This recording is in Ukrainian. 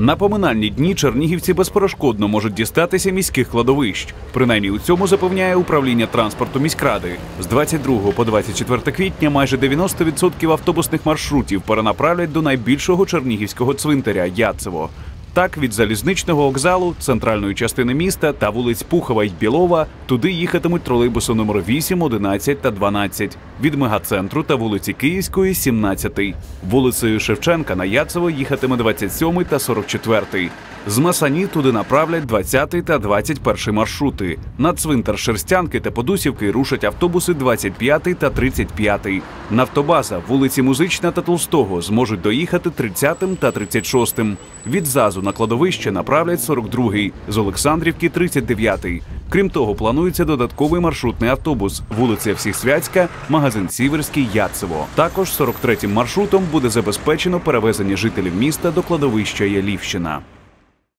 На поминальні дні чернігівці безперешкодно можуть дістатися міських кладовищ. Принаймні у цьому запевняє управління транспорту міськради. З 22 по 24 квітня майже 90% автобусних маршрутів перенаправлять до найбільшого чернігівського цвинтаря Яцево. Так, від залізничного вокзалу, центральної частини міста та вулиць Пухова й Білова туди їхатимуть тролейбуси номер 8, 11 та 12. Від мегацентру та вулиці Київської 17. Вулицею Шевченка на Яцево їхатиме 27 та 44. З Масані туди направлять 20 та 21 маршрути. На цвинтар Шерстянки та Подусівки рушать автобуси 25 та 35. Нафтобаза, вулиці Музична та Толстого зможуть доїхати 30 та 36. Від ЗАЗу на кладовище направлять 42-й, з Олександрівки 39-й. Крім того, планується додатковий маршрутний автобус, вулиця Всісвятська, магазин Сіверський, Яцево. Також 43-м маршрутом буде забезпечено перевезення жителів міста до кладовища Ялівщина.